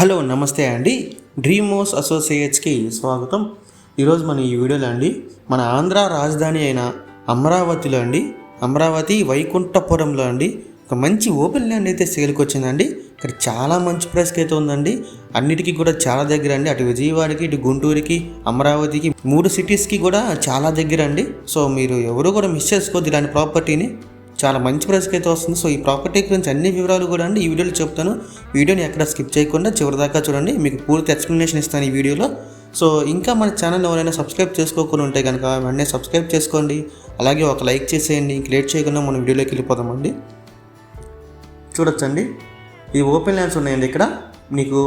Hello నమస్తే అండి. డ్రీమోస్ అసోసియేట్స్కి స్వాగతం. ఈరోజు మన ఈ వీడియోలో అండి మన ఆంధ్ర రాజధాని అయిన అమరావతిలో అండి అమరావతి వైకుంఠపురంలో అండి ఒక మంచి ఓపెన్ ల్యాండ్ అయితే సేల్కి వచ్చిందండి. ఇక్కడ చాలా మంచి ప్రైస్కి అయితే ఉందండి. అన్నిటికీ కూడా చాలా దగ్గర అండి. అటు విజయవాడకి ఇటు గుంటూరుకి అమరావతికి మూడు సిటీస్కి కూడా చాలా దగ్గర అండి. సో మీరు ఎవరు కూడా మిస్ చేసుకోవద్దు ఇలాంటి ప్రాపర్టీని. చాలా మంచి ప్రైస్కి అయితే వస్తుంది. సో ఈ ప్రాపర్టీ గురించి అన్ని వివరాలు కూడా అండి ఈ వీడియోలో చెప్తాను. వీడియోని ఎక్కడ స్కిప్ చేయకుండా చివరి దాకా చూడండి. మీకు పూర్తి ఎక్స్ప్లెనేషన్ ఇస్తాను ఈ వీడియోలో. సో ఇంకా మన ఛానల్ ఎవరైనా సబ్స్క్రైబ్ చేసుకోకుండా ఉంటే కనుక వెంటనే సబ్స్క్రైబ్ చేసుకోండి. అలాగే ఒక లైక్ చేసేయండి. ఇంక లేట్ చేయకుండా మనం వీడియోలోకి వెళ్ళిపోదామండి. చూడొచ్చండి. ఈ ఓపెన్ ల్యాండ్స్ ఉన్నాయండి ఇక్కడ. మీకు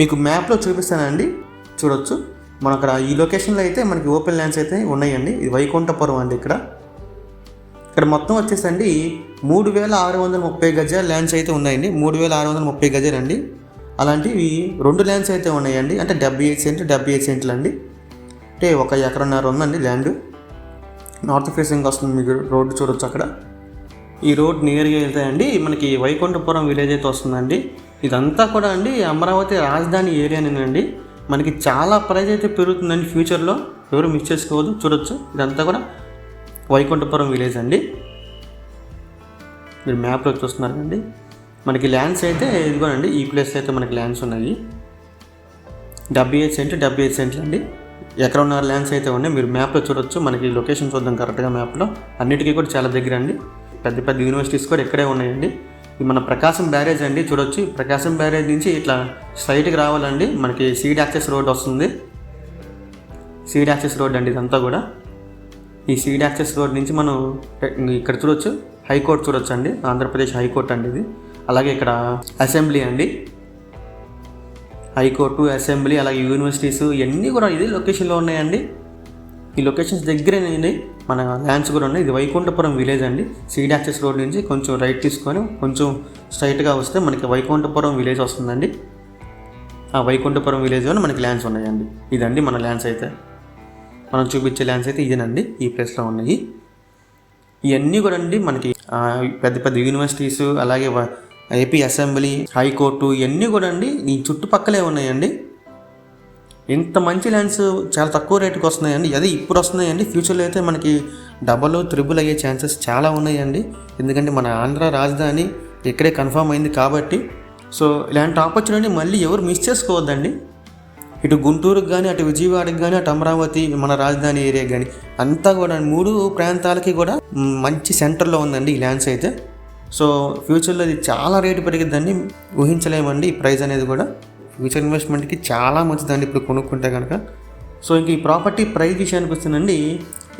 మీకు మ్యాప్లో చూపిస్తానండి. చూడొచ్చు. మనక్కడ ఈ లొకేషన్లో అయితే మనకి ఓపెన్ ల్యాండ్స్ అయితే ఉన్నాయండి. ఇది వైకుంఠపురం అండి ఇక్కడ. ఇక్కడ మొత్తం వచ్చేసండి మూడు వేల ఆరు వందల ముప్పై గజాల ల్యాండ్స్ అయితే ఉన్నాయండి. మూడు వేల ఆరు వందల ముప్పై గజాలు అండి. అలాంటివి రెండు ల్యాండ్స్ అయితే ఉన్నాయండి. అంటే డెబ్బై ఐదు సెంట్లు డెబ్బై ఐదు సెంట్లు అండి. అంటే ఒక ఎకరన్నర ఉందండి ల్యాండ్ నార్త్ ఫేసింగ్ వస్తుంది మీకు రోడ్డు చూడొచ్చు అక్కడ. ఈ రోడ్ నియర్గా వెళ్తాయండి. మనకి వైకుంఠపురం విలేజ్ అయితే వస్తుందండి. ఇదంతా కూడా అండి అమరావతి రాజధాని ఏరియానేనండి. మనకి చాలా ప్రైస్ అయితే పెరుగుతుందండి ఫ్యూచర్లో ఎవరు మిస్ చేసుకోవద్దు చూడొచ్చు. ఇదంతా కూడా వైకుంఠపురం విలేజ్ అండి. మీరు మ్యాప్లో చూస్తున్నారండి మనకి ల్యాండ్స్ అయితే ఇదిగోనండి ఈ ప్లేస్ అయితే మనకి ల్యాండ్స్ ఉన్నాయి. డెబ్బై ఐదు సెంట్లు డెబ్బై ఐదు సెంట్లు అండి ఎక్కడ ఉన్నారు ల్యాండ్స్ అయితే ఉన్నాయి మీరు మ్యాప్లో చూడొచ్చు. మనకి లొకేషన్ చూద్దాం కరెక్ట్గా మ్యాప్లో అన్నిటికీ కూడా చాలా దగ్గర అండి. పెద్ద పెద్ద యూనివర్సిటీస్ కూడా ఇక్కడే ఉన్నాయండి. ఇది మన ప్రకాశం బ్యారేజ్ అండి చూడొచ్చు. ప్రకాశం బ్యారేజ్ నుంచి ఇట్లా స్ట్రైట్కి రావాలండి. మనకి సీడ్ యాక్సెస్ రోడ్ వస్తుంది. సీడ్ యాక్సెస్ రోడ్ అండి ఇదంతా కూడా. ఈ సీడ్ యాక్సెస్ రోడ్ నుంచి మనం ఇక్కడ చూడొచ్చు హైకోర్టు చూడొచ్చు అండి. ఆంధ్రప్రదేశ్ హైకోర్టు అండి ఇది. అలాగే ఇక్కడ అసెంబ్లీ అండి. హైకోర్టు అసెంబ్లీ అలాగే యూనివర్సిటీస్ ఇవన్నీ కూడా ఇదే లొకేషన్లో ఉన్నాయండి. ఈ లొకేషన్స్ దగ్గరేనండి మన ల్యాండ్స్ కూడా ఉన్నాయి. ఇది వైకుంఠపురం విలేజ్ అండి. సీడ్ యాక్సెస్ రోడ్ నుంచి కొంచెం రైట్ తీసుకొని కొంచెం స్ట్రైట్గా వస్తే మనకి వైకుంఠపురం విలేజ్ వస్తుందండి. ఆ వైకుంఠపురం విలేజ్లో మనకి ల్యాండ్స్ ఉన్నాయండి. ఇదండి మన ల్యాండ్స్ అయితే. మనం చూపించే ల్యాండ్స్ అయితే ఇదేనండి. ఈ ప్లేస్లో ఉన్నాయి. ఇవన్నీ కూడా అండి మనకి పెద్ద పెద్ద యూనివర్సిటీస్ అలాగే వ- ఏపీ అసెంబ్లీ హైకోర్టు ఇవన్నీ కూడా అండి ఈ చుట్టుపక్కలే ఉన్నాయండి. ఇంత మంచి ల్యాండ్స్ చాలా తక్కువ రేటుకి వస్తున్నాయండి. అదే ఇప్పుడు వస్తున్నాయండి. ఫ్యూచర్లో అయితే మనకి డబల్ త్రిబుల్ అయ్యే ఛాన్సెస్ చాలా ఉన్నాయండి. ఎందుకంటే మన ఆంధ్ర రాజధాని ఇక్కడే కన్ఫర్మ్ అయింది కాబట్టి. సో ఇలాంటి ఆపర్చునిటీ మళ్ళీ ఎవరు మిస్ చేసుకోవద్దండి. ఇటు గుంటూరుకు కానీ అటు విజయవాడకి కానీ అటు అమరావతి మన రాజధాని ఏరియా కానీ అంతా కూడా మూడు ప్రాంతాలకి కూడా మంచి సెంటర్లో ఉందండి ఈ ల్యాండ్స్ అయితే. సో ఫ్యూచర్లో ఇది చాలా రేటు పెరిగిద్దండి ఊహించలేమండి ఈ ప్రైస్ అనేది కూడా. ఫ్యూచర్ ఇన్వెస్ట్మెంట్కి చాలా మంచిదండి ఇప్పుడు కొనుక్కుంటే కనుక. సో ఇంక ఈ ప్రాపర్టీ ప్రైస్ విషయానికి వస్తుందండి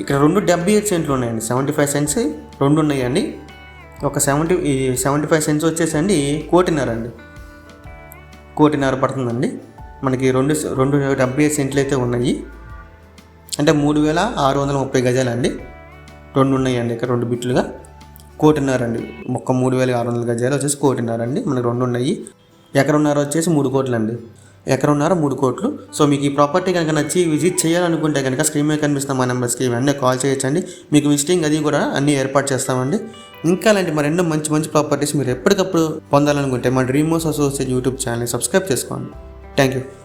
ఇక్కడ రెండు డెబ్బై ఐదు సెంట్లు ఉన్నాయండి సెవెంటీ ఫైవ్ సెంట్స్ రెండు ఉన్నాయండి. ఒక సెవెంటీ ఈ సెవెంటీ ఫైవ్ సెంట్స్ వచ్చేసండి కోటిన్నర అండి. కోటిన్నర పడుతుందండి. మనకి రెండు రెండు డెబ్బై సెంట్లు అయితే ఉన్నాయి. అంటే మూడు వేల ఆరు వందల ముప్పై గజాలు అండి రెండు ఉన్నాయండి ఇక్కడ రెండు బిట్లుగా. కోటిన్నర అండి ఒక్క మూడు వేల ఆరు వందల గజాలు వచ్చేసి కోటిన్నర అండి మనకి రెండు ఉన్నాయి ఎకరున్నర వచ్చేసి మూడు కోట్లు అండి ఎకరున్నర మూడు కోట్లు. సో మీకు ఈ ప్రాపర్టీ కనుక నచ్చి విజిట్ చేయాలనుకుంటే కనుక స్క్రీన్ మీద కనిపిస్తున్న మా నెంబర్స్కి ఇవన్నీ కాల్ చేయొచ్చండి. మీకు విజిటింగ్ అది కూడా అన్నీ ఏర్పాటు చేస్తామండి. ఇంకా అలాంటి మరెన్నో మంచి మంచి ప్రాపర్టీస్ మీరు ఎప్పటికప్పుడు పొందాలనుకుంటే మా డ్రీమోస్ అసోసియేట్ యూట్యూబ్ ఛానల్ని సబ్స్క్రైబ్ చేసుకోండి. Thank you